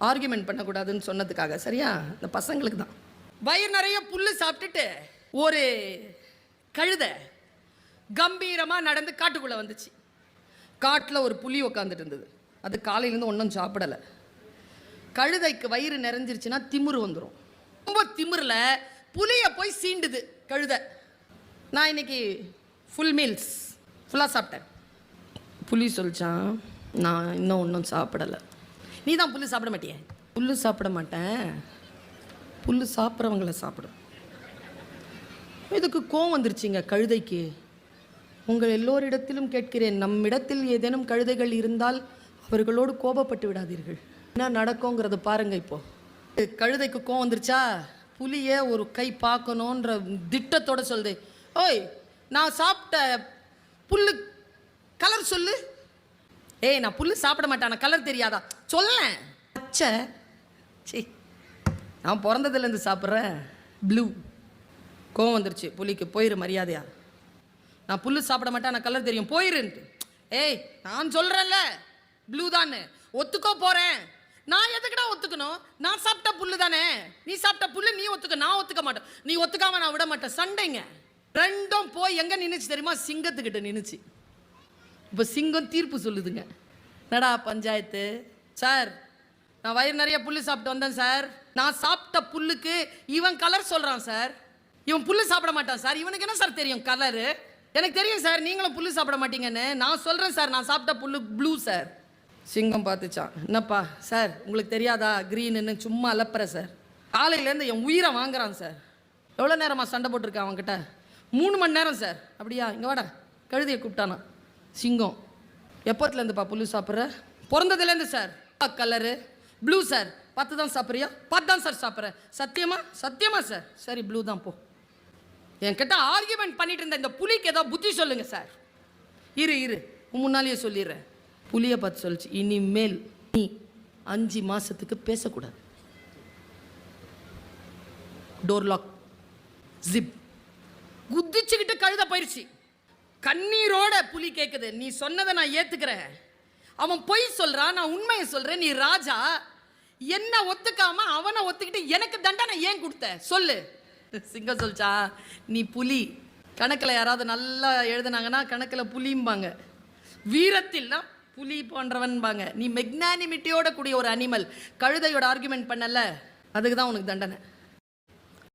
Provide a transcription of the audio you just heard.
Argument பண்ணக்கூடாதுன்னு சொன்னதுக்காக சரியா? இந்த பசங்களுக்கு தான். வயிறு நிறைய புல்லு சாப்பிட்டுட்டு ஒரு கழுதை கம்பீரமாக நடந்து காட்டுக்குள்ளே வந்துச்சு. காட்டில் ஒரு புலி உக்காந்துட்டு இருந்தது. அது காலையிலேருந்து ஒன்றும் சாப்பிடலை. கழுதைக்கு வயிறு நிறைஞ்சிருச்சுன்னா திமிரு வந்துடும் ரொம்ப திமிரில் புலியை போய் சீண்டுது கழுதை. நான் இன்னைக்கு ஃபுல் மீல்ஸ் ஃபுல்லாக சாப்பிட்டேன். புலி சொல்லிச்சான் நான் இன்னும் ஒன்றும் சாப்பிடலை. நீ தான் புல் சாப்பிட மாட்டியே? புல் சாப்பிட மாட்டேன். புல் சாப்பிட்றவங்கள சாப்பிடும். இதுக்கு கோவம் வந்துருச்சுங்க கழுதைக்கு. உங்கள் எல்லோரிடத்திலும் கேட்கிறேன் நம்மிடத்தில் ஏதேனும் கழுதைகள் இருந்தால் அவர்களோடு கோபப்பட்டு விடாதீர்கள். என்ன நடக்குங்கிறத பாருங்க இப்போ. கழுதைக்கு கோவம் வந்துருச்சா? புலியை ஒரு கை பார்க்கணுன்ற திட்டத்தோட சொல்லுது ஓய் நான் சாப்பிட்ட புல்லு கலர் சொல்லு. ஏய் நான் புல்லு சாப்பிட மாட்டேன் கலர் தெரியாதா? சொல்லேன். பச்சை. சீ நான் பிறந்ததுலேருந்து சாப்பிட்றேன் ப்ளூ. கோவம் வந்துருச்சு. புலிக்கு போயிரு மரியாதையா. நான் புல்லு சாப்பிட மாட்டேன் நான் கலர் தெரியும். போயிருன்ட்டு. ஏய் நான் சொல்கிறேன்ல ப்ளூ தானே ஒத்துக்கோ போகிறேன் நான் எதுக்குடா ஒத்துக்கணும்? நான் சாப்பிட்ட புல்லு தானே. நீ சாப்பிட்ட புல்லு நீ ஒத்துக்க நான் ஒத்துக்க மாட்டேன். நீ ஒத்துக்காம நான் விட மாட்டேன். சண்டைங்க. ரெண்டும் போய் எங்கே நின்றுச்சு தெரியுமா? சிங்கத்துக்கிட்ட நின்றுச்சு இப்போ சிங்கம் தீர்ப்பு சொல்லுதுங்க. என்னடா பஞ்சாயத்து? சார் நான் வயிறு நிறைய புல் சாப்பிட்டு வந்தேன் சார். நான் சாப்பிட்ட புல்லுக்கு இவன் கலர் சொல்கிறான் சார். இவன் புல் சாப்பிட மாட்டான் சார். இவனுக்கு என்ன சார் தெரியும் கலரு எனக்கு தெரியும் சார் நீங்களும் புல் சாப்பிட மாட்டீங்கன்னு. நான் சொல்கிறேன் சார் நான் சாப்பிட்ட புல் ப்ளூ சார். சிங்கம் பார்த்துச்சான். என்னப்பா சார் உங்களுக்கு தெரியாதா? க்ரீனுன்னு சும்மா அலப்புற சார். காலையிலேருந்து என் உயிரை வாங்குறான் சார். எவ்வளோ நேரமாக சண்டை போட்டிருக்கேன் அவன்கிட்ட? மூணு மணி நேரம் சார். அப்படியா? இங்கே வாடா. கழுதியை கூப்பிட்டானா? சிங்கம். எப்போத்துலேருந்துப்பா புல்லு சாப்பிட்ற? பிறந்ததுலேருந்து சார். கலரு. Blue sir. பத்து தான் சாப்பிட்றியா? பத்து தான் சார் சாப்பிட்றேன் சத்தியமா? சத்தியமா சார். சரி ப்ளூ தான் போ. என்கிட்ட ஆர்கியூமெண்ட் பண்ணிட்டு இருந்த இந்த புலிக்கு ஏதோ புத்தி சொல்லுங்க சார். இரு இரு. உன் முன்னாலேயே சொல்லிடுறேன். புலியை பார்த்து சொல்லிச்சு. இனிமேல் நீ அஞ்சு மாதத்துக்கு பேசக்கூடாது. டோர் லாக் ஜிப் குதிச்சுக்கிட்டு கழுத போயிடுச்சு கண்ணீரோட புலி கேட்குது நீ சொன்னதை நான் ஏற்றுக்கிறேன் அவன் பொய் சொல்கிறான் நான் உண்மையை சொல்கிறேன் நீ ராஜா என்ன ஒத்துக்காம அவனை ஒத்துக்கிட்டு எனக்கு தண்டனை ஏன் கொடுத்த? சொல்லு. சிங்கம் சொல்ச்சா நீ புலி. கணக்கில் யாராவது நல்லா எழுதுனாங்கன்னா கணக்கில் புலிம்பாங்க. வீரத்தில்னா புலி போன்றவன்பாங்க. நீ மெக்னானிமிட்டியோட கூடிய ஒரு அனிமல் கழுதையோட ஆர்குமெண்ட் பண்ணல. அதுக்கு தான் உனக்கு தண்டனை.